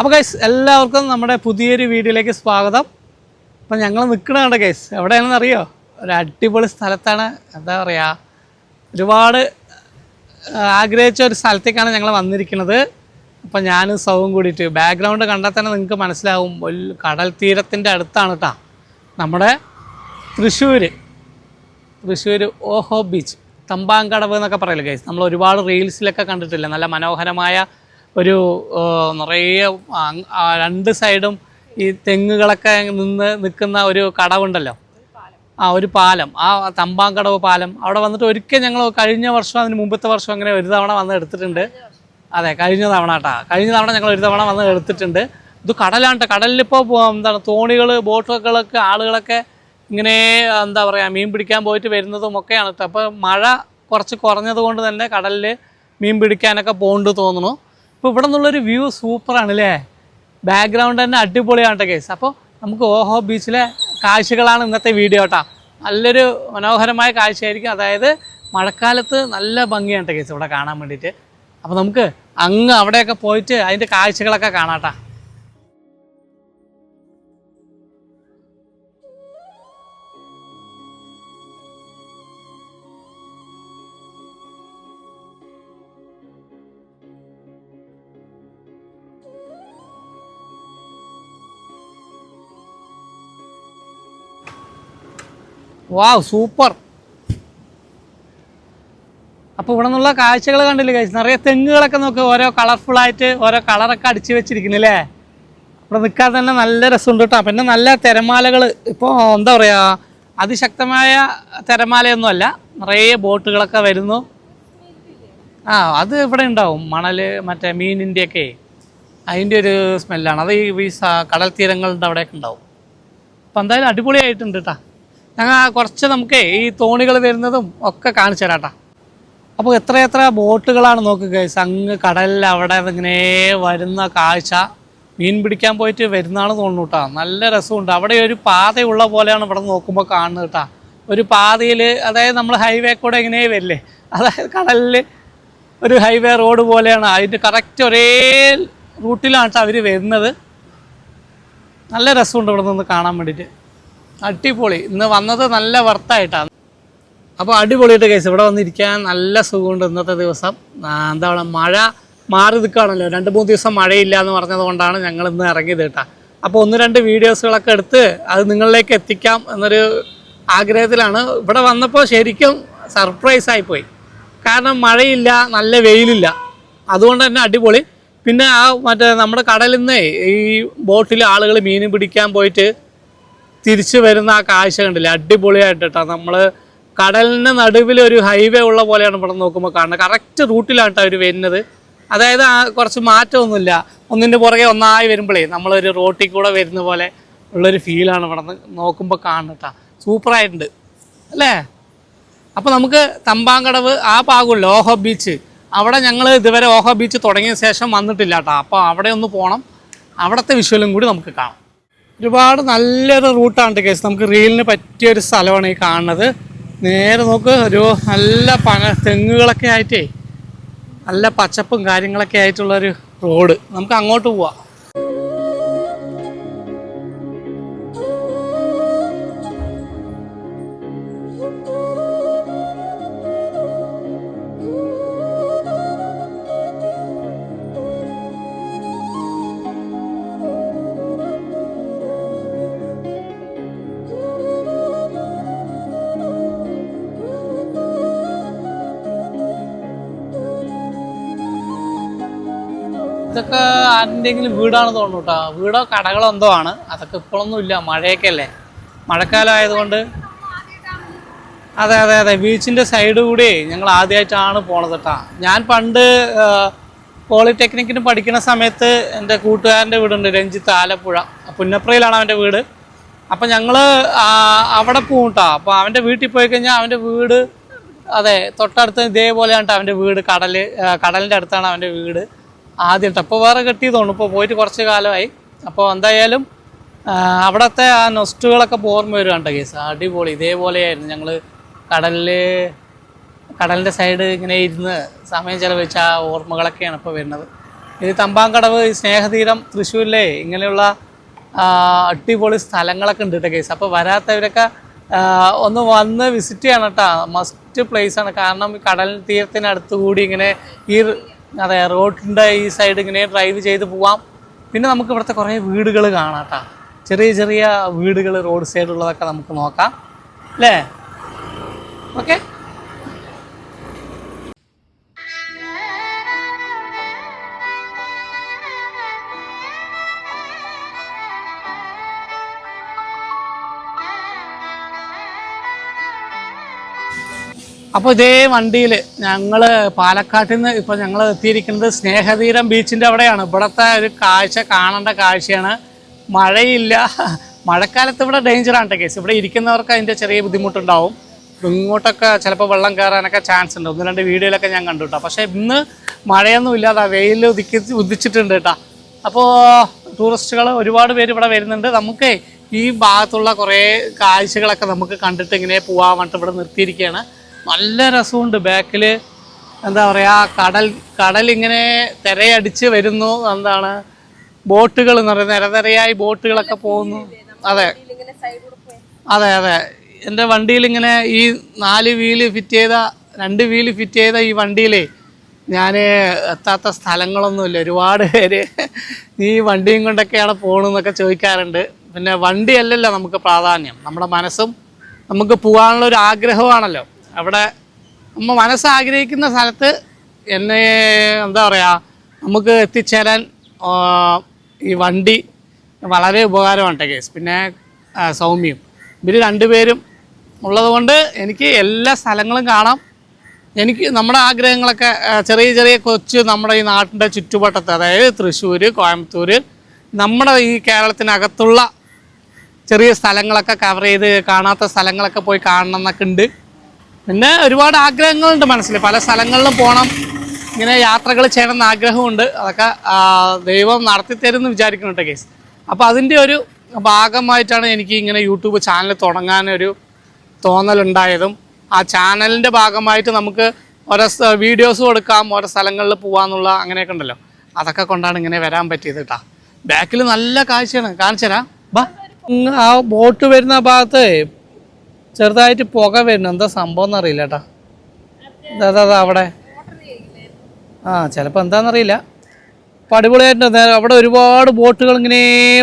അപ്പോൾ ഗൈസ് എല്ലാവർക്കും നമ്മുടെ പുതിയൊരു വീഡിയോയിലേക്ക് സ്വാഗതം. അപ്പം ഞങ്ങൾ നിൽക്കണുണ്ട് ഗൈസ് എവിടെയാണെന്ന് അറിയോ? ഒരു അടിപൊളി സ്ഥലത്താണ്. എന്താ പറയുക ഒരുപാട് ആഗ്രഹിച്ച ഒരു സ്ഥലത്തേക്കാണ് ഞങ്ങൾ വന്നിരിക്കുന്നത്. അപ്പം ഞാൻ സൗവും കൂടിയിട്ട് ബാക്ക്ഗ്രൗണ്ട് കണ്ടാൽ തന്നെ നിങ്ങൾക്ക് മനസ്സിലാവും. കടൽ തീരത്തിന്റെ അടുത്താണ് കേട്ടോ നമ്മുടെ തൃശ്ശൂർ തൃശ്ശൂർ ഓഹോ ബീച്ച്. തമ്പാങ്കടവ് എന്നൊക്കെ പറയില്ല ഗൈസ് നമ്മൾ ഒരുപാട് റീൽസിലൊക്കെ കണ്ടിട്ടില്ല? നല്ല മനോഹരമായ ഒരു നിറയെ രണ്ട് സൈഡും ഈ തെങ്ങുകളൊക്കെ നിന്ന് നിൽക്കുന്ന ഒരു കടവുണ്ടല്ലോ. ആ ഒരു പാലം. ആ തമ്പാങ്കടവ് പാലം. അവിടെ വന്നിട്ട് ഒരിക്കൽ ഞങ്ങൾ കഴിഞ്ഞ വർഷം അതിന് മുമ്പത്തെ വർഷം അങ്ങനെ ഒരു തവണ വന്ന് എടുത്തിട്ടുണ്ട്. അതെ കഴിഞ്ഞ തവണ കേട്ടാ കഴിഞ്ഞ തവണ ഞങ്ങൾ ഒരു തവണ വന്ന് എടുത്തിട്ടുണ്ട്. ഇത് കടലാണ്. കടലിലിപ്പോൾ എന്താണ് തോണികൾ ബോട്ടുകളൊക്കെ ആളുകളൊക്കെ ഇങ്ങനെ എന്താ പറയുക മീൻ പിടിക്കാൻ പോയിട്ട് വരുന്നതും ഒക്കെയാണ് അപ്പോൾ മഴ കുറച്ച് കുറഞ്ഞത് കൊണ്ട് തന്നെ കടലിൽ മീൻ പിടിക്കാനൊക്കെ പോകണ്ട് തോന്നുന്നു. ഇപ്പോൾ ഇവിടെ നിന്നുള്ളൊരു വ്യൂ സൂപ്പറാണ് അല്ലേ ബാക്ക്ഗ്രൗണ്ട് തന്നെ അടിപൊളിയാണ് കേട്ടോ കേസ് അപ്പോൾ നമുക്ക് ഓഹോ ബീച്ചിലെ കാഴ്ചകളാണ് ഇന്നത്തെ വീഡിയോ കേട്ടോ നല്ലൊരു മനോഹരമായ കാഴ്ചയായിരിക്കും. അതായത് മഴക്കാലത്ത് നല്ല ഭംഗിയാണ് കേട്ടോ കേസ് ഇവിടെ കാണാൻ വേണ്ടിയിട്ട്. അപ്പോൾ നമുക്ക് അങ്ങ് അവിടെയൊക്കെ പോയിട്ട് അതിന്റെ കാഴ്ചകളൊക്കെ കാണാട്ടാ വാവ് സൂപ്പർ അപ്പോൾ ഇവിടെ നിന്നുള്ള കാഴ്ചകൾ കണ്ടില്ലേ കഴിച്ചു നിറയെ തെങ്ങുകളൊക്കെ നോക്ക്. ഓരോ കളർഫുള്ളായിട്ട് ഓരോ കളറൊക്കെ അടിച്ച് വെച്ചിരിക്കുന്നില്ലേ ഇവിടെ നിൽക്കാൻ തന്നെ നല്ല രസമുണ്ട് കേട്ടോ. പിന്നെ നല്ല തിരമാലകൾ ഇപ്പോൾ എന്താ പറയുക അതിശക്തമായ തിരമാലയൊന്നുമല്ല. നിറയെ ബോട്ടുകളൊക്കെ വരുന്നു. ആ അത് ഇവിടെ ഉണ്ടാവും. മണൽ മറ്റേ മീനിന്റെയൊക്കെ അതിന്റെ ഒരു സ്മെല്ലാണ് അത് ഈ കടൽ തീരങ്ങളുടെ അവിടെയൊക്കെ ഉണ്ടാവും. അപ്പം എന്തായാലും അടിപൊളിയായിട്ടുണ്ട് കേട്ടോ. ഞങ്ങൾ കുറച്ച് നമുക്ക് ഈ തോണികൾ വരുന്നതും ഒക്കെ കാണിച്ചു തരാട്ടാ. അപ്പോൾ എത്ര എത്ര ബോട്ടുകളാണ് നോക്കുക അങ്ങ് കടലിൽ അവിടെ ഇങ്ങനെ വരുന്ന കാഴ്ച. മീൻ പിടിക്കാൻ പോയിട്ട് വരുന്നതാണ് തോന്നുന്നു കേട്ടോ നല്ല രസമുണ്ട്. അവിടെ ഒരു പാതയുള്ള പോലെയാണ് ഇവിടെ നോക്കുമ്പോൾ കാണുന്നത് കേട്ടോ ഒരു പാതയിൽ അതായത് നമ്മൾ ഹൈവേ കൂടെ ഇങ്ങനെ വരില്ലേ? അതായത് കടലിൽ ഒരു ഹൈവേ റോഡ് പോലെയാണ്. അതിന്റെ കറക്റ്റ് ഒരേ റൂട്ടിലാണ് കേട്ടോ അവർ വരുന്നത്. നല്ല രസമുണ്ട് ഇവിടെ നിന്ന് കാണാൻ വേണ്ടിയിട്ട് അടിപൊളി. ഇന്ന് വന്നത് നല്ല വർത്തായിട്ടാണ്. അപ്പോൾ അടിപൊളിയായിട്ട് കേസ് ഇവിടെ വന്നിരിക്കാൻ നല്ല സുഖമുണ്ട് ഇന്നത്തെ ദിവസം. എന്താ പറയുക മഴ മാറി നിൽക്കുകയാണല്ലോ. രണ്ട് മൂന്ന് ദിവസം മഴയില്ല എന്ന് പറഞ്ഞത് കൊണ്ടാണ് ഞങ്ങൾ ഇന്ന് ഇറങ്ങിയത് കേട്ടോ. അപ്പോൾ ഒന്ന് രണ്ട് വീഡിയോസുകളൊക്കെ എടുത്ത് അത് നിങ്ങളിലേക്ക് എത്തിക്കാം എന്നൊരു ആഗ്രഹത്തിലാണ്. ഇവിടെ വന്നപ്പോൾ ശരിക്കും സർപ്രൈസ് ആയിപ്പോയി കാരണം മഴയില്ല നല്ല വെയിലില്ല. അതുകൊണ്ട് തന്നെ അടിപൊളി. പിന്നെ ആ മറ്റേ നമ്മുടെ കടലിൽ നിന്ന് ഈ ബോട്ടിൽ ആളുകൾ മീൻ പിടിക്കാൻ പോയിട്ട് തിരിച്ചു വരുന്ന ആ കാഴ്ച കണ്ടില്ലേ? അടിപൊളിയായിട്ടാണ് നമ്മൾ കടലിന്റെ നടുവിൽ ഒരു ഹൈവേ ഉള്ള പോലെയാണ് ഇവിടെ നോക്കുമ്പോൾ കാണുന്നത്. കറക്റ്റ് റൂട്ടിലാണ് കേട്ടോ അവർ വരുന്നത്. അതായത് ആ കുറച്ച് മാറ്റമൊന്നുമില്ല. ഒന്നിന്റെ പുറകെ ഒന്നായി വരുമ്പോഴേ നമ്മളൊരു റോട്ടിൽ കൂടെ വരുന്ന പോലെ ഉള്ളൊരു ഫീലാണ് ഇവിടെ നോക്കുമ്പോൾ കാണുന്നത് കേട്ടോ സൂപ്പറായിട്ടുണ്ട് അല്ലേ? അപ്പോൾ നമുക്ക് തമ്പാങ്കടവ് ആ ഭാഗമില്ല ഓഹോ ബീച്ച് അവിടെ ഞങ്ങൾ ഇതുവരെ ഓഹോ ബീച്ച് തുടങ്ങിയ ശേഷം വന്നിട്ടില്ല കേട്ടോ അപ്പോൾ അവിടെ ഒന്ന് പോകണം അവിടുത്തെ വിഷ്വലും കൂടി നമുക്ക് കാണാം. ഒരുപാട് നല്ലൊരു റൂട്ടാണ് കേസ് നമുക്ക് റീലിന് പറ്റിയ ഒരു സ്ഥലമാണ് ഈ കാണുന്നത്. നേരെ നോക്ക് ഒരു നല്ല പന തെങ്ങുകളൊക്കെ ആയിട്ടേ നല്ല പച്ചപ്പും കാര്യങ്ങളൊക്കെ ആയിട്ടുള്ളൊരു റോഡ്. നമുക്ക് അങ്ങോട്ട് പോവാം. ഇതൊക്കെ ആരുടെയെങ്കിലും വീടാണ് തോന്നുന്നു കേട്ടോ വീടോ കടകളോ എന്തോ ആണ്. അതൊക്കെ ഇപ്പോഴൊന്നും ഇല്ല. മഴയൊക്കെ അല്ലേ? മഴക്കാലം ആയതുകൊണ്ട്. അതെ അതെ അതെ. ബീച്ചിന്റെ സൈഡ് കൂടി ഞങ്ങൾ ആദ്യമായിട്ടാണ് പോണത് കേട്ടോ ഞാൻ പണ്ട് പോളിടെക്നിക്കിന് പഠിക്കുന്ന സമയത്ത് എന്റെ കൂട്ടുകാരന്റെ വീടുണ്ട് രഞ്ജിത്ത് ആലപ്പുഴ. പുന്നപ്രയിലാണ് അവന്റെ വീട്. അപ്പം ഞങ്ങൾ അവിടെ പോകും കേട്ടോ അപ്പോൾ അവന്റെ വീട്ടിൽ പോയി കഴിഞ്ഞാൽ അവന്റെ വീട് അതെ തൊട്ടടുത്ത് ഇതേപോലെയാണ് അവന്റെ വീട്. കടൽ കടലിന്റെ അടുത്താണ് അവന്റെ വീട്. ആദ്യം ടപ്പുപാറ വേറെ കെട്ടിയതുകൊണ്ട് ഇപ്പോൾ പോയിട്ട് കുറച്ച് കാലമായി. അപ്പോൾ എന്തായാലും അവിടുത്തെ ആ നൊസ്റ്റുകളൊക്കെ ഓർമ്മ വരുവാണ്ട് കേസ്? അടിപൊളി. ഇതേപോലെയായിരുന്നു ഞങ്ങൾ കടലിൽ കടലിന്റെ സൈഡ് ഇങ്ങനെ ഇരുന്ന് സമയം ചെലവഴിച്ച ആ ഓർമ്മകളൊക്കെയാണ് ഇപ്പോൾ വരുന്നത്. ഇത് തമ്പാങ്കടവ് സ്നേഹതീരം തൃശ്ശൂരിലെ ഇങ്ങനെയുള്ള അടിപൊളി സ്ഥലങ്ങളൊക്കെ ഉണ്ട് കേട്ടോ കേസ്. അപ്പോൾ വരാത്തവരൊക്കെ ഒന്ന് വന്ന് വിസിറ്റ് ചെയ്യണം കേട്ടോ. മസ്റ്റ് പ്ലേസ് ആണ്. കാരണം കടൽ തീരത്തിനടുത്ത് കൂടി ഇങ്ങനെ ഈ അതെ റോഡിന്റെ ഈ സൈഡ് ഇങ്ങനെ ഡ്രൈവ് ചെയ്ത് പോവാം. പിന്നെ നമുക്ക് ഇവിടുത്തെ കുറേ വീടുകൾ കാണാം കേട്ടോ ചെറിയ ചെറിയ വീടുകൾ റോഡ് സൈഡുള്ളതൊക്കെ നമുക്ക് നോക്കാം. അല്ലേ? ഓക്കെ അപ്പോൾ ഇതേ വണ്ടിയിൽ ഞങ്ങൾ പാലക്കാട്ടിൽ നിന്ന് ഇപ്പോൾ ഞങ്ങൾ എത്തിയിരിക്കുന്നത് സ്നേഹതീരം ബീച്ചിന്റെ അവിടെയാണ്. ഇവിടുത്തെ ഒരു കാഴ്ച കാണേണ്ട കാഴ്ചയാണ്. മഴയില്ല. മഴക്കാലത്ത് ഇവിടെ ഡേഞ്ചറാണ് കേസ് ഇവിടെ ഇരിക്കുന്നവർക്ക് അതിന്റെ ചെറിയ ബുദ്ധിമുട്ടുണ്ടാവും. ഇങ്ങോട്ടൊക്കെ ചിലപ്പോൾ വെള്ളം കയറാനൊക്കെ ചാൻസ് ഉണ്ട്. ഒന്ന് രണ്ട് വീഡിയോയിലൊക്കെ ഞാൻ കണ്ടു കേട്ടോ പക്ഷേ ഇന്ന് മഴയൊന്നും ഇല്ലാതെ. വെയിൽ ഉദിക്കി ഉദിച്ചിട്ടുണ്ട് കേട്ടോ അപ്പോൾ ടൂറിസ്റ്റുകൾ ഒരുപാട് പേര് ഇവിടെ വരുന്നുണ്ട്. നമുക്ക് ഈ ഭാഗത്തുള്ള കുറേ കാഴ്ചകളൊക്കെ നമുക്ക് കണ്ടിട്ട് ഇങ്ങനെ പോകാൻ വേണ്ടിയിട്ട് ഇവിടെ നിർത്തിയിരിക്കുകയാണ്. നല്ല രസമുണ്ട് ബാക്കിൽ എന്താ പറയുക കടൽ കടൽ ഇങ്ങനെ തിരയടിച്ച് വരുന്നു. എന്താണ് ബോട്ടുകൾ എന്ന് പറയുന്നത് നിരനിരയായി ബോട്ടുകളൊക്കെ പോകുന്നു. അതെ. അതെ അതെ. എന്റെ വണ്ടിയിൽ ഇങ്ങനെ ഈ നാല് വീൽ ഫിറ്റ് ചെയ്ത രണ്ട് വീൽ ഫിറ്റ് ചെയ്ത ഈ വണ്ടിയിലേ ഞാൻ എത്താത്ത സ്ഥലങ്ങളൊന്നുമില്ല. ഒരുപാട് പേര് ഈ വണ്ടിയും കൊണ്ടൊക്കെയാണ് പോകണമെന്നൊക്കെ ചോദിക്കാറുണ്ട്. പിന്നെ വണ്ടിയല്ലല്ലോ നമുക്ക് പ്രാധാന്യം. നമ്മുടെ മനസ്സും നമുക്ക് പോകാനുള്ള ഒരു ആഗ്രഹമാണല്ലോ അവിടെ നമ്മൾ മനസ്സാഗ്രഹിക്കുന്ന സ്ഥലത്ത് എന്നെ എന്താ പറയുക നമുക്ക് എത്തിച്ചേരാൻ ഈ വണ്ടി വളരെ ഉപകാരമാണ് കേസ്. പിന്നെ സൗമ്യം. ഇവർ രണ്ടുപേരും ഉള്ളതുകൊണ്ട് എനിക്ക് എല്ലാ സ്ഥലങ്ങളും കാണാം. എനിക്ക് നമ്മുടെ ആഗ്രഹങ്ങളൊക്കെ ചെറിയ ചെറിയ കൊച്ച് നമ്മുടെ ഈ നാട്ടിന്റെ ചുറ്റുവട്ടത്ത് അതായത് തൃശ്ശൂർ കോയമ്പത്തൂർ നമ്മുടെ ഈ കേരളത്തിനകത്തുള്ള ചെറിയ സ്ഥലങ്ങളൊക്കെ കവർ ചെയ്ത് കാണാത്ത സ്ഥലങ്ങളൊക്കെ പോയി കാണണം എന്നൊക്കെ ഉണ്ട്. പിന്നെ ഒരുപാട് ആഗ്രഹങ്ങളുണ്ട് മനസ്സിൽ. പല സ്ഥലങ്ങളിലും പോകണം ഇങ്ങനെ യാത്രകൾ ചെയ്യണം എന്ന് ആഗ്രഹമുണ്ട്. അതൊക്കെ ദൈവം നടത്തി തരുമെന്ന് വിചാരിക്കുന്നുണ്ട് കേസ്. അപ്പോൾ അതിന്റെ ഒരു ഭാഗമായിട്ടാണ് എനിക്ക് ഇങ്ങനെ യൂട്യൂബ് ചാനൽ തുടങ്ങാനൊരു തോന്നലുണ്ടായതും ആ ചാനലിന്റെ ഭാഗമായിട്ട് നമുക്ക് ഓരോ വീഡിയോസ് കൊടുക്കാം ഓരോ സ്ഥലങ്ങളിൽ പോകാമെന്നുള്ള അങ്ങനെയൊക്കെ ഉണ്ടല്ലോ. അതൊക്കെ കൊണ്ടാണ് ഇങ്ങനെ വരാൻ പറ്റിയത് കേട്ടാ ബാക്കിൽ നല്ല കാഴ്ചയാണ്. കാണിച്ചു തരാം ബാ. ആ ബോട്ട് വരുന്ന ഭാഗത്ത് ചെറുതായിട്ട് പുക വരുന്നു. എന്താ സംഭവം എന്നറിയില്ല കേട്ടാ അതാ അവിടെ. ആ ചിലപ്പോൾ എന്താണെന്നറിയില്ല അപ്പം അടിപൊളിയായിട്ടുണ്ട് അവിടെ ഒരുപാട് ബോട്ടുകൾ ഇങ്ങനെ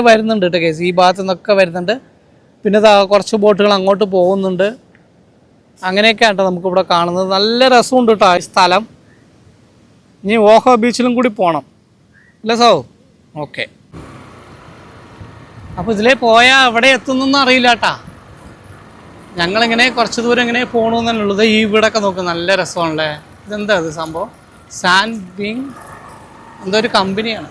വരുന്നുണ്ട് കേട്ടോ കേസ്. ഈ ഭാഗത്തു നിന്നൊക്കെ വരുന്നുണ്ട്. പിന്നെ കുറച്ച് ബോട്ടുകൾ അങ്ങോട്ട് പോകുന്നുണ്ട്. അങ്ങനെയൊക്കെയാണ് കേട്ടോ നമുക്കിവിടെ കാണുന്നത്. നല്ല രസമുണ്ട് കേട്ടോ ഈ സ്ഥലം. ഇനി ഓഹോ ബീച്ചിലും കൂടി പോകണം അല്ലേ സോ ഓക്കെ. അപ്പോൾ ഇതിലേ പോയാൽ അവിടെ എത്തുന്നൊന്നും അറിയില്ല കേട്ടാ ഞങ്ങളിങ്ങനെ കുറച്ച് ദൂരം ഇങ്ങനെ പോകണു എന്നുള്ളത് ഈ വീടൊക്കെ നോക്ക് നല്ല രസമാണല്ലേ? ഇതെന്താ ഇത് സംഭവം? സാൻഡ് ബീങ് എന്തോ ഒരു കമ്പനിയാണ്.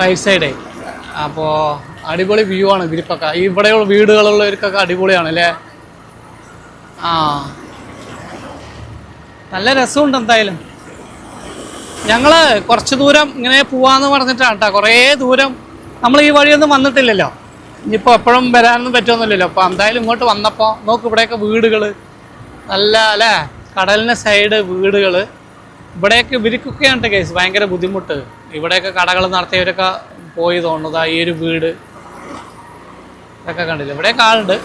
റൈറ്റ് സൈഡേ അപ്പോൾ അടിപൊളി വ്യൂ ആണ് ഇവരിപ്പൊക്കെ ഇവിടെയുള്ള വീടുകളുള്ളവർക്കൊക്കെ അടിപൊളിയാണ് അല്ലേ? ആ. നല്ല രസമുണ്ട് എന്തായാലും. ഞങ്ങൾ കുറച്ച് ദൂരം ഇങ്ങനെ പോവാന്ന് പറഞ്ഞിട്ടാണ് കേട്ടോ കുറേ ദൂരം നമ്മൾ ഈ വഴിയൊന്നും വന്നിട്ടില്ലല്ലോ. ഇനിയിപ്പോൾ എപ്പോഴും വരാനൊന്നും പറ്റുമെന്നില്ലല്ലോ അപ്പോൾ എന്തായാലും ഇങ്ങോട്ട് വന്നപ്പോൾ നോക്ക് ഇവിടെയൊക്കെ വീടുകൾ നല്ല അല്ലേ? കടലിന്റെ സൈഡ് വീടുകൾ ഇവിടെയൊക്കെ ഇവർക്കൊക്കെയാണ് കേസ് ഭയങ്കര ബുദ്ധിമുട്ട്. ഇവിടെയൊക്കെ കടകൾ നടത്തിയവരൊക്കെ പോയി തോന്നുന്നത് ഈ ഒരു വീട്. ഇതൊക്കെ കണ്ടില്ല? ഇവിടെയൊക്കെ ആളുണ്ട്.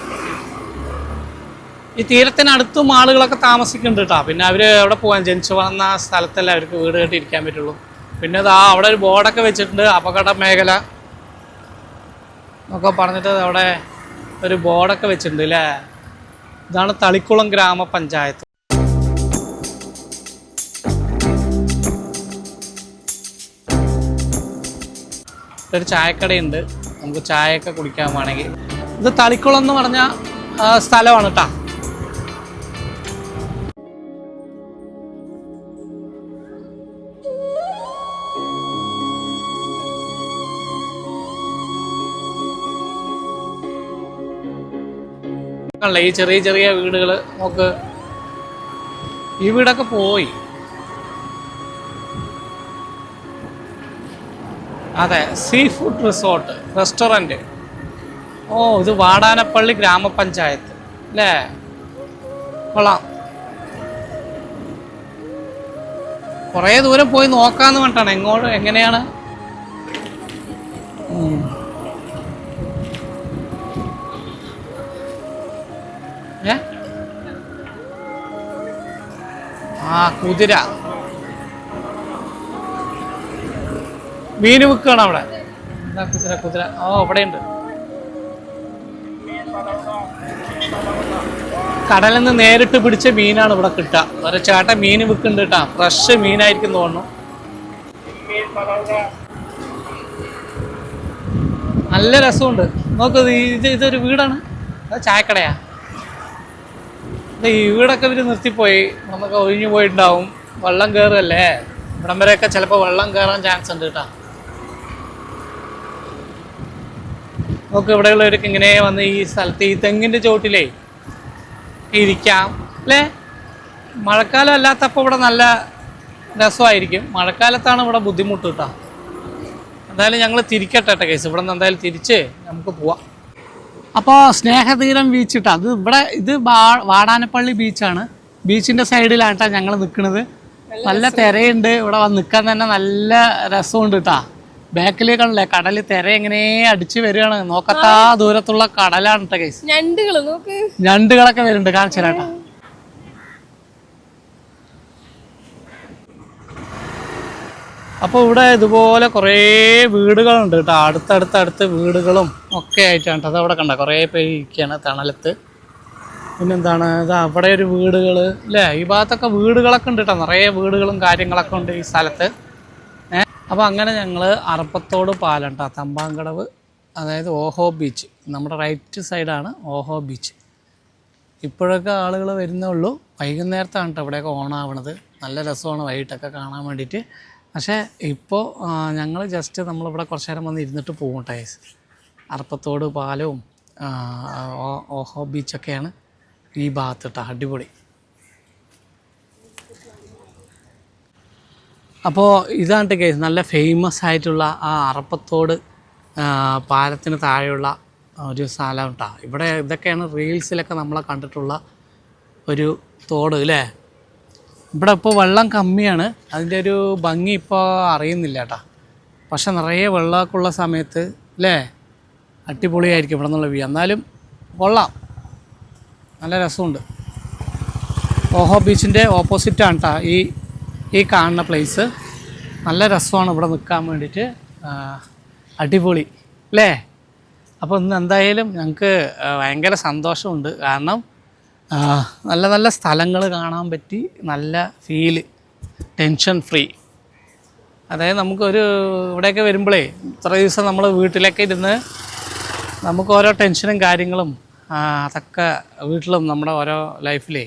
ഈ തീരത്തിനടുത്തും ആളുകളൊക്കെ താമസിക്കുന്നുണ്ട് കേട്ടോ പിന്നെ അവർ അവിടെ പോകാൻ ജനിച്ചു വന്ന സ്ഥലത്തല്ലേ അവർക്ക് വീട് കെട്ടിയിരിക്കാൻ പറ്റുള്ളൂ. പിന്നെ അത് ആ അവിടെ ഒരു ബോർഡൊക്കെ വെച്ചിട്ടുണ്ട്. അപകട മേഖല. എന്നൊക്കെ പറഞ്ഞിട്ട് അവിടെ ഒരു ബോർഡൊക്കെ വെച്ചിട്ടുണ്ട് അല്ലേ ഇതാണ് തളിക്കുളം ഗ്രാമപഞ്ചായത്ത്. ഒരു ചായക്കടയുണ്ട്. നമുക്ക് ചായയൊക്കെ കുടിക്കാൻ വേണമെങ്കിൽ. ഇത് തളിക്കുളം എന്ന് പറഞ്ഞ സ്ഥലമാണ് കേട്ടോ അല്ല ഈ ചെറിയ ചെറിയ വീടുകൾ നോക്ക്. ഈ വീടൊക്കെ പോയി. അതെ സീ ഫുഡ് റിസോർട്ട് റെസ്റ്റോറന്റ് ഓ ഇത് വാടാനപ്പള്ളി ഗ്രാമപഞ്ചായത്ത്. അല്ലേ? കൊള്ളാം. കുറേ ദൂരം പോയി നോക്കാമെന്ന് പറഞ്ഞിട്ടാണ്. എങ്ങോട്ട് എങ്ങനെയാണ്? ആ കുതിര. മീൻ വിൽക്കുകയാണ് അവിടെ. എന്താ കുതിര കുതിര? ഓ അവിടെ ഉണ്ട് കടലിൽ നിന്ന് നേരിട്ട് പിടിച്ച മീനാണ് ഇവിടെ കിട്ടുക. ഒരു ചേട്ടൻ മീൻ വിൽക്കുന്നുണ്ട് കേട്ടാ. ഫ്രഷ് മീനായിരിക്കും തോന്നുന്നു. നല്ല രസമുണ്ട്. നോക്ക് ഇത് ഇത് ഇതൊരു വീടാണ്. അത് ചായക്കടയാ. ഈ വീടൊക്കെ ഇവർ നിർത്തിപ്പോയി. നമുക്ക് ഒഴിഞ്ഞു പോയിട്ടുണ്ടാവും. വെള്ളം കയറല്ലേ ഇവിടം വരെയൊക്കെ ചിലപ്പോൾ വെള്ളം കയറാൻ ചാൻസ് ഉണ്ട് കേട്ടോ. നമുക്ക് ഇവിടെയുള്ളവർക്ക് ഇങ്ങനെ വന്ന് ഈ സ്ഥലത്ത് ഈ തെങ്ങിന്റെ ചോട്ടിലേ ഇരിക്കാം. അല്ലേ? മഴക്കാലം അല്ലാത്തപ്പോൾ ഇവിടെ നല്ല രസമായിരിക്കും. മഴക്കാലത്താണ് ഇവിടെ ബുദ്ധിമുട്ട് കേട്ടോ. എന്തായാലും ഞങ്ങൾ തിരിക്കട്ടെ കേട്ടോ കേസ്. ഇവിടെ നിന്ന് എന്തായാലും തിരിച്ച് നമുക്ക് പോവാം. അപ്പോൾ സ്നേഹതീരം ബീച്ച് അത് ഇവിടെ ഇത് വാടാനപ്പള്ളി ബീച്ചാണ് ബീച്ചിന്റെ സൈഡിലാണ് കേട്ടോ ഞങ്ങൾ നിൽക്കുന്നത് നല്ല തിരയുണ്ട്. ഇവിടെ വന്ന് നിൽക്കാൻ തന്നെ നല്ല രസമുണ്ട് കേട്ടാ ബാക്കിലേക്കാണല്ലേ? കടൽ തിര എങ്ങനെ അടിച്ച് വരികയാണ്. നോക്കത്താ ദൂരത്തുള്ള കടലാണ് കേട്ടോ കേസ് ഞണ്ടുകളൊക്കെ വരുന്നുണ്ട്. കാണിച്ചു അപ്പോൾ ഇവിടെ ഇതുപോലെ കുറേ വീടുകളുണ്ട് കേട്ടോ. അടുത്തടുത്തടുത്ത് വീടുകളും ഒക്കെ ആയിട്ടാണ് കേട്ടോ. അവിടെ കണ്ട? കുറേ പേര് ഇരിക്കുകയാണ് തണലത്ത്. പിന്നെന്താണ്? ഇത് അവിടെ ഒരു വീടുകൾ അല്ലേ ഈ ഭാഗത്തൊക്കെ വീടുകളൊക്കെ ഉണ്ട് കേട്ടോ. നിറയെ വീടുകളും കാര്യങ്ങളൊക്കെ ഉണ്ട് ഈ സ്ഥലത്ത്. അപ്പോൾ അങ്ങനെ ഞങ്ങൾ അറപ്പത്തോട് പാലം കേട്ടോ. തമ്പാങ്കടവ് അതായത് ഓഹോ ബീച്ച്. നമ്മുടെ റൈറ്റ് സൈഡാണ് ഓഹോ ബീച്ച്. ഇപ്പോഴൊക്കെ ആളുകൾ വരുന്നേ ഉള്ളൂ. വൈകുന്നേരത്താണ് കേട്ടോ ഇവിടെയൊക്കെ ഓണാവണത്. നല്ല രസമാണ് വൈകിട്ടൊക്കെ കാണാൻ വേണ്ടിയിട്ട്. പക്ഷേ ഇപ്പോൾ ഞങ്ങൾ ജസ്റ്റ് നമ്മളിവിടെ കുറച്ച് നേരം വന്ന് ഇരുന്നിട്ട് പോകും ടൈസ് അർപ്പത്തോട് പാലവും ഓഹോ ബീച്ചൊക്കെയാണ് ഈ ഭാഗത്ത് കേട്ടോ അടിപൊളി. അപ്പോൾ ഇതാണ് കേസ് നല്ല ഫേമസ് ആയിട്ടുള്ള ആ അറപ്പത്തോട് പാലത്തിന് താഴെയുള്ള ഒരു സ്ഥലം കേട്ടോ. ഇവിടെ ഇതൊക്കെയാണ് റീൽസിലൊക്കെ നമ്മളെ കണ്ടിട്ടുള്ള ഒരു തോട് അല്ലേ ഇവിടെ ഇപ്പോൾ വെള്ളം കമ്മിയാണ്. അതിന്റെ ഒരു ഭംഗി ഇപ്പോൾ അറിയുന്നില്ല കേട്ടാ. പക്ഷെ നിറയെ വെള്ളമൊക്കെ ഉള്ള സമയത്ത് അല്ലേ? അടിപൊളിയായിരിക്കും ഇവിടെ നിന്നുള്ള വ്യൂ എന്നാലും കൊള്ളാം. നല്ല രസമുണ്ട്. ഓഹോ ബീച്ചിന്റെ ഓപ്പോസിറ്റാണ് കേട്ടോ ഈ ഈ കാണുന്ന പ്ലേസ് നല്ല രസമാണ് ഇവിടെ നിൽക്കാൻ വേണ്ടിയിട്ട്. അടിപൊളി. അല്ലേ? അപ്പോൾ ഇന്ന് എന്തായാലും ഞങ്ങൾക്ക് ഭയങ്കര സന്തോഷമുണ്ട്. കാരണം നല്ല നല്ല സ്ഥലങ്ങൾ കാണാൻ പറ്റി നല്ല ഫീൽ ടെൻഷൻ ഫ്രീ അതായത് നമുക്കൊരു ഇവിടെയൊക്കെ വരുമ്പോഴേ ഇത്ര ദിവസം നമ്മൾ വീട്ടിലൊക്കെ ഇരുന്ന് നമുക്ക് ഓരോ ടെൻഷനും കാര്യങ്ങളും അതൊക്കെ വീട്ടിലും നമ്മുടെ ഓരോ ലൈഫിലേ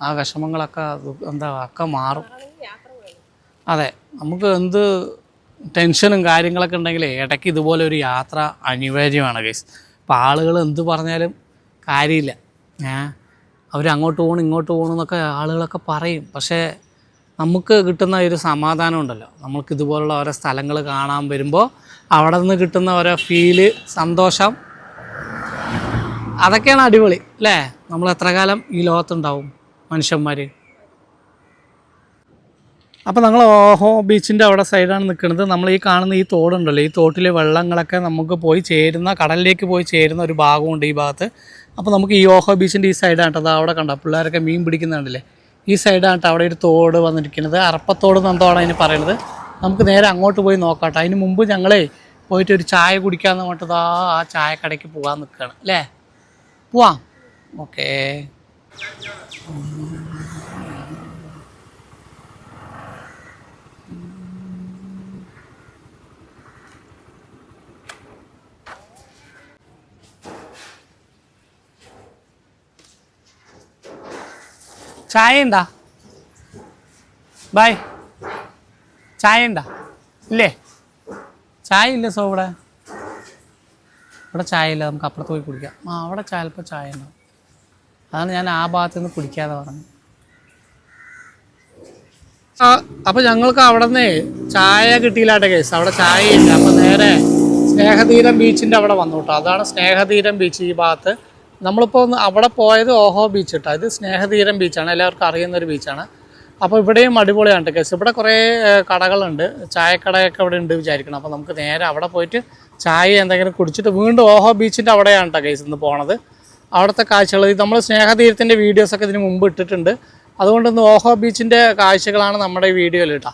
ആ വിഷമങ്ങളൊക്കെ എന്താ ഒക്കെ മാറും. അതെ നമുക്ക് എന്ത് ടെൻഷനും കാര്യങ്ങളൊക്കെ ഉണ്ടെങ്കിൽ ഇടയ്ക്ക് ഇതുപോലെ ഒരു യാത്ര അനിവാര്യമാണ് കേസ് അപ്പോൾ ആളുകൾ എന്ത് പറഞ്ഞാലും കാര്യമില്ല. ഏ അവർ അങ്ങോട്ട് പോകണം ഇങ്ങോട്ട് പോകണം എന്നൊക്കെ ആളുകളൊക്കെ പറയും. പക്ഷേ നമുക്ക് കിട്ടുന്ന ഒരു സമാധാനം ഉണ്ടല്ലോ. നമുക്ക് ഇതുപോലുള്ള ഓരോ സ്ഥലങ്ങൾ കാണാൻ വരുമ്പോൾ അവിടെ നിന്ന് കിട്ടുന്ന ഓരോ ഫീൽ സന്തോഷം. അതൊക്കെയാണ് അടിപൊളി അല്ലേ? നമ്മൾ എത്ര കാലം ഈ ലോകത്തുണ്ടാവും മനുഷ്യന്മാർ അപ്പോൾ നമ്മൾ ഓഹോ ബീച്ചിന്റെ അവിടെ സൈഡാണ് നിൽക്കുന്നത്. നമ്മൾ ഈ കാണുന്ന ഈ തോടുണ്ടല്ലോ. ഈ തോട്ടിലെ വെള്ളങ്ങളൊക്കെ നമുക്ക് പോയി ചേരുന്ന കടലിലേക്ക് പോയി ചേരുന്ന ഒരു ഭാഗമുണ്ട് ഈ ഭാഗത്ത്. അപ്പോൾ നമുക്ക് ഈ ഓഹോ ബീച്ചിന്റെ ഈ സൈഡാണ് അവിടെ കണ്ട പിള്ളേരൊക്കെ മീൻ പിടിക്കുന്നുണ്ടല്ലേ ഈ സൈഡാണ് അവിടെ ഒരു തോട് വന്നിരിക്കുന്നത്. അറപ്പത്തോട് എന്നെന്തോടാണ് അതിന് പറയുന്നത് നമുക്ക് നേരെ അങ്ങോട്ട് പോയി നോക്കാട്ടോ. അതിന് മുമ്പ് ഞങ്ങളെ പോയിട്ട് ഒരു ചായ കുടിക്കാമെന്ന് പറഞ്ഞിട്ട് ആ ആ ചായക്കടയ്ക്ക് പോകാൻ നിൽക്കുകയാണ് അല്ലേ? പോവാം. ഓക്കേ. ചായ ഉണ്ടാ ബായ്. ചായ ഉണ്ടാ ഇല്ലേ? ചായ ഇല്ല സോ ഇവിടെ? ഇവിടെ ചായ ഇല്ല നമുക്ക് അപ്പുറത്ത് പോയി കുടിക്കാം. ആ അവിടെ ചിലപ്പോൾ ചായ ഉണ്ടാവും അതാണ് ഞാൻ ആ ഭാഗത്ത് നിന്ന് കുടിക്കാതെ പറഞ്ഞത്. അപ്പോൾ ഞങ്ങൾക്ക് അവിടെ ചായ കിട്ടിയില്ലാട്ടെ കേസ് അവിടെ ചായ ഇല്ല അപ്പോൾ നേരെ സ്നേഹതീരം ബീച്ചിന്റെ അവിടെ വന്നു കേട്ടോ. അതാണ് സ്നേഹതീരം ബീച്ച് ഈ ഭാഗത്ത്. നമ്മളിപ്പോൾ അവിടെ പോയത് ഓഹോ ബീച്ച് കേട്ടോ ഇത് സ്നേഹതീരം ബീച്ചാണ്. എല്ലാവർക്കും അറിയുന്ന ഒരു ബീച്ചാണ്. അപ്പോൾ ഇവിടെയും അടിപൊളിയാണ് കേസ്. ഇവിടെ കുറേ കടകളുണ്ട്. ചായക്കടയൊക്കെ ഇവിടെ ഉണ്ട് വിചാരിക്കണം. അപ്പോൾ നമുക്ക് നേരെ അവിടെ പോയിട്ട് ചായ എന്തെങ്കിലും കുടിച്ചിട്ട് വീണ്ടും ഓഹോ ബീച്ചിന്റെ അവിടെയാണ് കേട്ടോ കേസ് ഇന്ന് പോണത്. അവിടുത്തെ കാഴ്ചകൾ. നമ്മൾ സ്നേഹതീരത്തിന്റെ വീഡിയോസൊക്കെ ഇതിന് മുമ്പ് ഇട്ടിട്ടുണ്ട്. അതുകൊണ്ട് ഇന്ന് ഓഹോ ബീച്ചിന്റെ കാഴ്ചകളാണ് നമ്മുടെ ഈ വീഡിയോയിൽ കേട്ടോ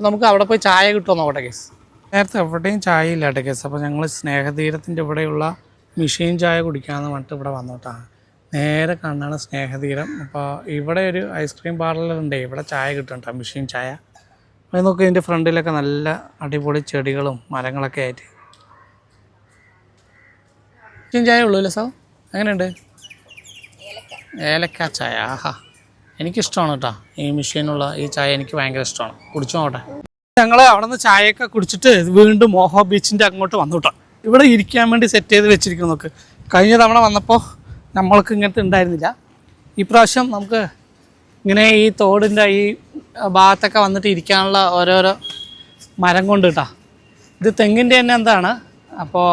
നമുക്ക് അവിടെ പോയി ചായ കിട്ടുമോ നോക്കട്ടെ കേസ്. നേരത്തെ എവിടെയും ചായ ഇല്ല കേട്ടോ കേസ്. അപ്പോൾ ഞങ്ങൾ സ്നേഹതീരത്തിന്റെ ഇവിടെയുള്ള മിഷീൻ ചായ കുടിക്കാമെന്ന് പറഞ്ഞിട്ട് ഇവിടെ വന്നോട്ടാണ് നേരെ കാണാണ് സ്നേഹതീരം. അപ്പോൾ ഇവിടെ ഒരു ഐസ്ക്രീം പാർലറുണ്ട് ഇവിടെ ചായ കിട്ടും കേട്ടോ മിഷീൻ ചായ. അത് നോക്കി ഇതിന്റെ ഫ്രണ്ടിലൊക്കെ നല്ല അടിപൊളി ചെടികളും മരങ്ങളൊക്കെ ആയിട്ട്. മിഷീൻ ചായ ഉള്ളൂ അല്ലേ സാർ എങ്ങനെയുണ്ട്? ഏലക്ക ചായ ആഹാ. എനിക്കിഷ്ടമാണ് കേട്ടോ. ഈ മിഷീനുള്ള ഈ ചായ എനിക്ക് ഭയങ്കര ഇഷ്ടമാണ്. കുടിച്ചു നോട്ടെ ഞങ്ങൾ അവിടെ നിന്ന് ചായയൊക്കെ കുടിച്ചിട്ട് വീണ്ടും മോഹോ ബീച്ചിന്റെ അങ്ങോട്ട് വന്നു കേട്ടോ. ഇവിടെ ഇരിക്കാൻ വേണ്ടി സെറ്റ് ചെയ്ത് വെച്ചിരിക്കുന്നു. നോക്ക്. കഴിഞ്ഞ തവണ വന്നപ്പോൾ നമ്മൾക്ക് ഇങ്ങനത്തെ ഉണ്ടായിരുന്നില്ല. ഈ പ്രാവശ്യം നമുക്ക് ഇങ്ങനെ ഈ തോടിന്റെ ഈ ഭാഗത്തൊക്കെ വന്നിട്ട് ഇരിക്കാനുള്ള ഓരോരോ മരം കൊണ്ട് കേട്ടോ ഇത് തെങ്ങിന്റെ തന്നെ എന്താണ്? അപ്പോൾ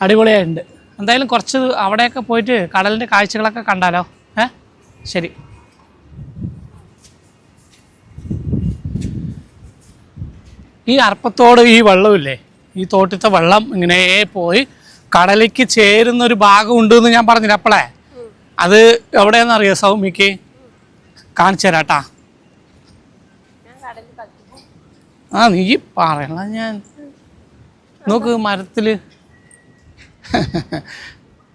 അടിപൊളിയായിട്ടുണ്ട്. എന്തായാലും കുറച്ച് അവിടെയൊക്കെ പോയിട്ട് കടലിന്റെ കാഴ്ചകളൊക്കെ കണ്ടാലോ? ഏ? ശരി. ഈ അർപ്പത്തോട് ഈ വെള്ളമില്ലേ? ഈ തോട്ടിത്തെ വെള്ളം ഇങ്ങനെ പോയി കടലേക്ക് ചേരുന്ന ഒരു ഭാഗം ഉണ്ട് എന്ന് ഞാൻ പറഞ്ഞില്ല അപ്പളേ? അത് എവിടെയാണെന്ന് അറിയോ സൗമിക്ക് കാണിച്ചു തരാട്ടാ. ആ നീ പറയണ ഞാൻ. നോക്ക് മരത്തിൽ.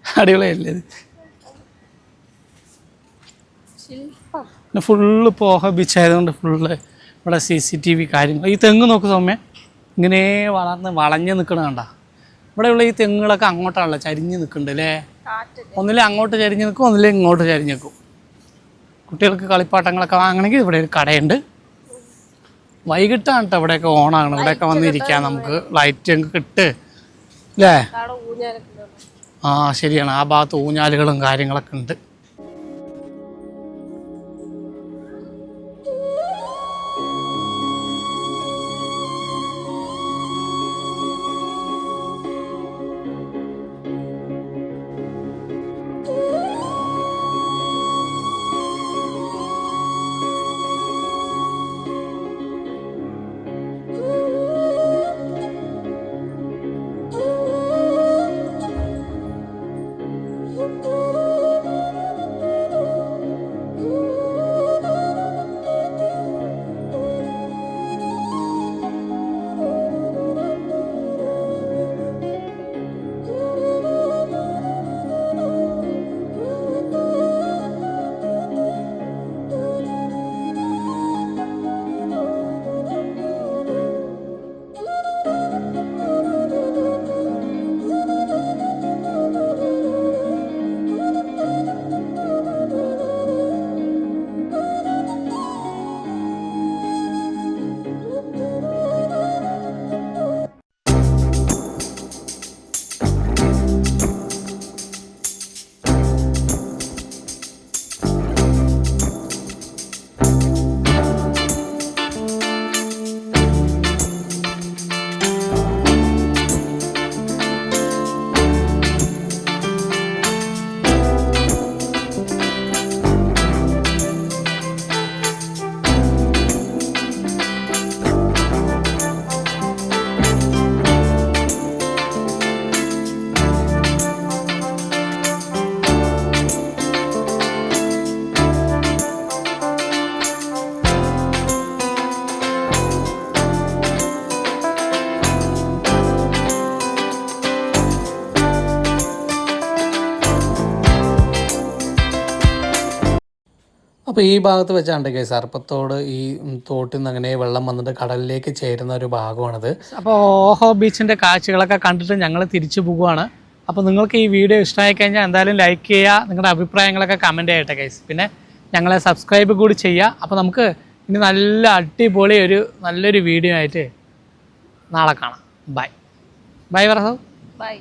അടിപൊളിയല്ലേ ഫുള്ള് പോഹ ബീച്ചായതുകൊണ്ട് ഫുള്ള് ഇവിടെ സി സി ടി വി കാര്യങ്ങൾ. ഈ തെങ്ങ് നോക്ക് സൗമ്യ. ഇങ്ങനെ വളർന്ന് വളഞ്ഞ് നിൽക്കണ കണ്ട. ഇവിടെയുള്ള ഈ തെങ്ങുകളൊക്കെ അങ്ങോട്ടാണല്ലോ ചരിഞ്ഞ് നിൽക്കുന്നുണ്ട് അല്ലേ? ഒന്നിലെ അങ്ങോട്ട് ചരിഞ്ഞ് നിൽക്കും ഒന്നിലെ ഇങ്ങോട്ട് ചരിഞ്ഞ് നിൽക്കും കുട്ടികൾക്ക് കളിപ്പാട്ടങ്ങളൊക്കെ വാങ്ങണമെങ്കിൽ ഇവിടെ ഒരു കടയുണ്ട്. വൈകിട്ടാണ് കേട്ടോ ഇവിടെയൊക്കെ ഓണാണ്. ഇവിടെയൊക്കെ വന്നിരിക്കാം നമുക്ക്. ലൈറ്റ് കിട്ട്. അല്ലേ? ആ ശരിയാണ്. ആ ഭാഗത്ത് ഊഞ്ഞാലുകളും കാര്യങ്ങളൊക്കെ ഉണ്ട്. അപ്പോൾ ഈ ഭാഗത്ത് വെച്ചാണ്ട് കേസ് സർപ്പത്തോട് ഈ തോട്ടിൽ നിന്ന് അങ്ങനെ വെള്ളം വന്നിട്ട് കടലിലേക്ക് ചേരുന്ന ഒരു ഭാഗമാണിത്. അപ്പോൾ ഓഹോ ബീച്ചിന്റെ കാഴ്ചകളൊക്കെ കണ്ടിട്ട് ഞങ്ങൾ തിരിച്ചു പോവുകയാണ്. അപ്പോൾ നിങ്ങൾക്ക് ഈ വീഡിയോ ഇഷ്ടമായി കഴിഞ്ഞാൽ എന്തായാലും ലൈക്ക് ചെയ്യുക നിങ്ങളുടെ അഭിപ്രായങ്ങളൊക്കെ കമന്റ് ചെയ്യട്ടെ കേസ് പിന്നെ ഞങ്ങളെ സബ്സ്ക്രൈബ് കൂടി ചെയ്യുക. അപ്പോൾ നമുക്ക് ഇനി നല്ല അടിപൊളി ഒരു നല്ലൊരു വീഡിയോ ആയിട്ട് നാളെ കാണാം. ബൈ ബൈ പറ ബൈ